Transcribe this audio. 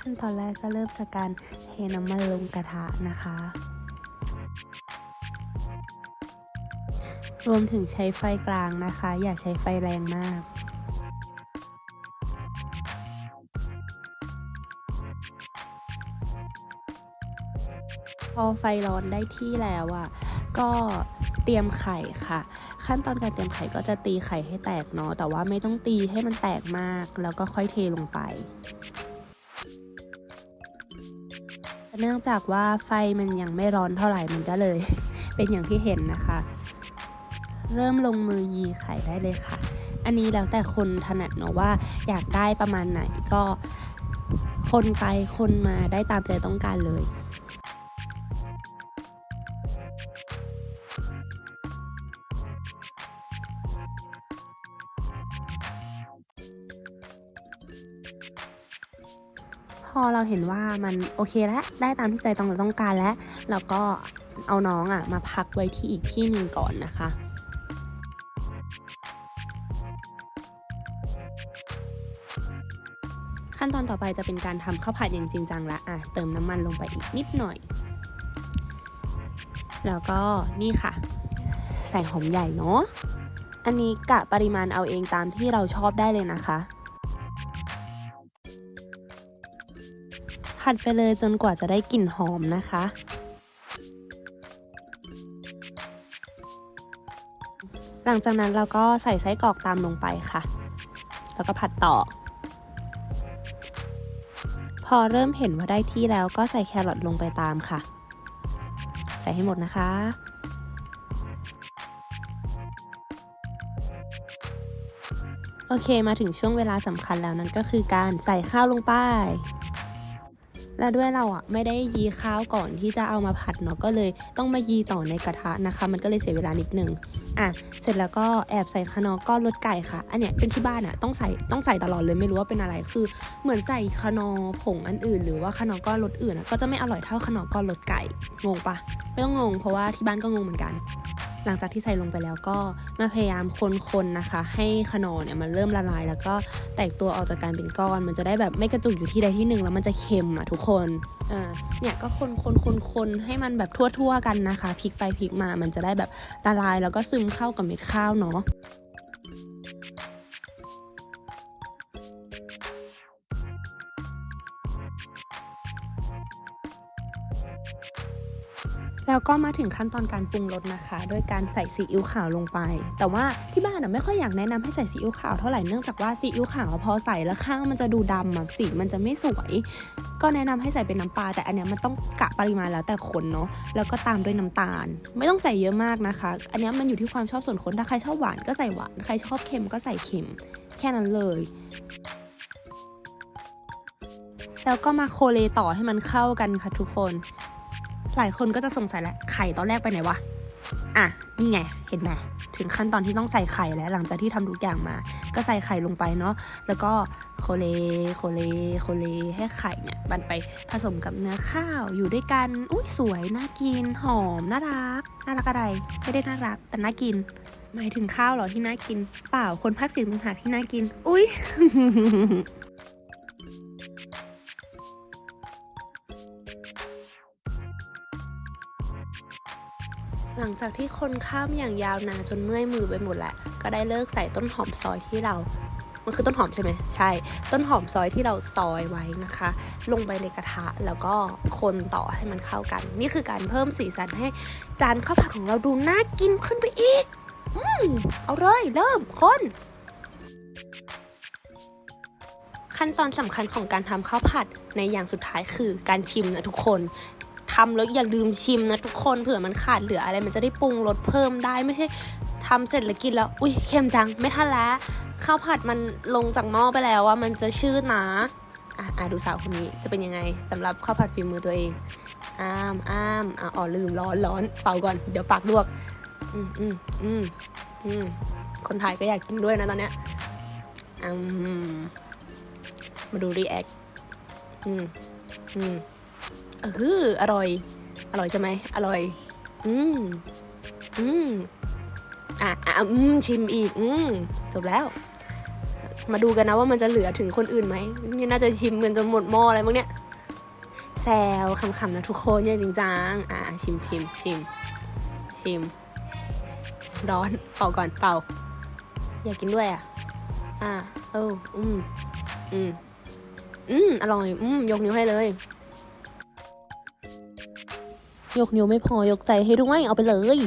ขั้นตอนแรกก็เริ่มจากการเทน้ำมันลงกระทะนะคะ รวมถึงใช้ไฟกลางนะคะ อย่าใช้ไฟแรงมากพอไฟร้อนได้ที่แล้วอะ ก็เตรียมไข่ค่ะ ขั้นตอนการเตรียมไข่ก็จะตีไข่ให้แตกเนาะแต่ว่าไม่ต้องตีให้มันแตกมาก แล้วก็ค่อยเทลงไป เนื่องจากว่าไฟมันยังไม่ร้อนเท่าไหร่มันก็เลย เป็นอย่างที่เห็นนะคะ เริ่มลงมือยีไข่ได้เลยค่ะ อันนี้แล้วแต่คนถนัดเนาะว่า อยากได้ประมาณไหนก็คนไปคนมาได้ตามใจต้องการเลย พอเราเห็นว่ามันโอเคแล้วได้ตามที่ใจต้องเราต้องการแล้วเราก็เอาน้องอะ่ะมาพักไว้ที่อีกที่หนึ่งก่อนนะคะขั้นตอนต่อไปจะเป็นการทำข้าวผัดอย่างจริงจังละอะเติมน้ำมันลงไปอีกนิดหน่อย แล้วก็นี่ค่ะ ใส่หอมใหญ่เนาะอันนี้กะปริมาณเอาเองตามที่เราชอบได้เลยนะคะ ผัดไปเลยจนกว่าจะได้กลิ่นหอมนะคะ หลังจากนั้นเราก็ใส่ไส้กรอกตามลงไปค่ะ แล้วก็ผัดต่อ พอเริ่มเห็นว่าได้ที่แล้วก็ใส่แครอทลงไปตามค่ะ ใส่ให้หมดนะคะโอเค มาถึงช่วงเวลาสำคัญแล้วนั่นก็คือการใส่ข้าวลงไป และด้วยเราอะไม่ได้ยีข้าวก่อนที่จะเอามาผัดเนาะก็เลยต้องมายีต่อในกระทะนะคะ มันก็เลยเสียเวลานิดนึงอะเสร็จแล้วก็แอบใส่คะนอก้อนรสไก่ค่ะ อันเนี้ยเป็นที่บ้านอะต้องใส่ต้องใส่ตลอดเลยไม่รู้ว่าเป็นอะไรคือ เหมือนใส่คะนอผงอันอื่น หรือว่าคะนอก้อนรสอื่นอะก็จะไม่อร่อยเท่าคะนอก้อนรสไก่งงปะไม่ต้องงงเพราะว่าที่บ้านก็งงเหมือนกัน หลังจากที่ใส่ลงไปแล้วก็มาพยายามคนๆนะคะ ให้ขนอเนี่ยมันเริ่มละลาย แล้วก็แตกตัวออกจากการเป็นก้อน มันจะได้แบบไม่กระจุกอยู่ที่ใดที่หนึ่งแล้วมันจะเค็มอะทุกคนอ่าเนี่ยก็คนคนคนคนให้มันแบบทั่วๆกันนะคะพลิกไปพลิกมามันจะได้แบบละลาย แล้วก็ซึมเข้ากับเม็ดข้าวเนาะ แล้วก็มาถึงขั้นตอนการปรุงรสนะคะ โดยการใส่ซีอิ๊วขาวลงไป แต่ว่าที่บ้านอะไม่ค่อยอยากแนะนำให้ใส่ซีอิ๊วขาวเท่าไหร่เนื่องจากว่าซีอิ๊วขาวพอใส่แล้วข้างมันจะดูดำอะสีมันจะไม่สวย ก็แนะนำให้ใส่เป็นน้ำปลาแต่อันเนี้ยมันต้องกะปริมาณแล้วแต่คนเนาะแล้วก็ตามด้วยน้ำตาล ไม่ต้องใส่เยอะมากนะคะ อันนี้มันอยู่ที่ความชอบส่วนคนถ้าใครชอบหวานก็ใส่หวานใครชอบเค็มก็ใส่เค็ม แค่นั้นเลยแล้วก็มาโคเลต่อให้มันเข้ากันค่ะทุกคน หลายคนก็จะสงสัยแหละไข่ตอนแรกไปไหนวะ อะ นี่ไง เห็นไหมถึงขั้นตอนที่ต้องใส่ไข่แล้ว หลังจากที่ทำทุกอย่างมา ก็ใส่ไข่ลงไปเนาะ แล้วก็โคเล โคเล โคเล ให้ไข่เนี่ยมันไปผสมกับเนื้อข้าวอยู่ด้วยกัน อุ้ยสวย น่ากิน หอม น่ารัก น่ารักอะไร ไม่ได้น่ารัก แต่น่ากิน หมายถึงข้าวเหรอที่น่ากิน เปล่า คนภาคเสียงต่างหากที่น่ากิน อุ้ย หลังจากที่คนข้ามอย่างยาวนานจนเมื่อยมือไปหมดแหละ ก็ได้เลิกใส่ต้นหอมซอยที่เรา มันคือต้นหอมใช่ไหมใช่ ต้นหอมซอยที่เราซอยไว้นะคะ ลงไปในกระทะแล้วก็คนต่อให้มันเข้ากัน นี่คือการเพิ่มสีสันให้จานข้าวผัดของเราดูน่ากินขึ้นไปอีก อืมเอาเลยเริ่มคนขั้นตอนสำคัญของการทำข้าวผัดในอย่างสุดท้ายคือการชิมนะทุกคน ทำแล้วอย่าลืมชิมนะทุกคนเผื่อมันขาดเหลืออะไรมันจะได้ปรุงรสเพิ่มได้ไม่ใช่ทำเสร็จแล้วกินแล้ว อุ้ยเค็มจังไม่ทันแล้วข้าวผัดมันลงจากหม้อไปแล้วว่ามันจะชืดนะอะอะดูสาวคนนี้จะเป็นยังไงสำหรับข้าวผัดฝีมือตัวเองอ้ามอ้ามอะอ๋อลืมร้อนร้อนเป่าก่อนเดี๋ยวปากลวกอืมอืมอืมอืมคนไทยก็อยากกินด้วยนะตอนเนี้ยอืมมาดูรีแอคอืมอืม เอออร่อย อร่อยใช่ไหมอร่อย อืมอืมอะอะอืมชิมอีก อืมจบแล้ว มาดูกันนะว่ามันจะเหลือถึงคนอื่นไหมนี่น่าจะชิมกันจนหมดหม้ออะไรมั้งเนี่ยแซวคำๆนะทุกคนอย่าจริงจังอะชิมชิมชิมชิม ร้อนเป่าก่อนเป่า อยากกินด้วยอะ อะเอออืมอืมอืมอร่อย อืมยกนิ้วให้เลย ยกนิ้วไม่พอยกใจให้ด้วยเอาไปเลย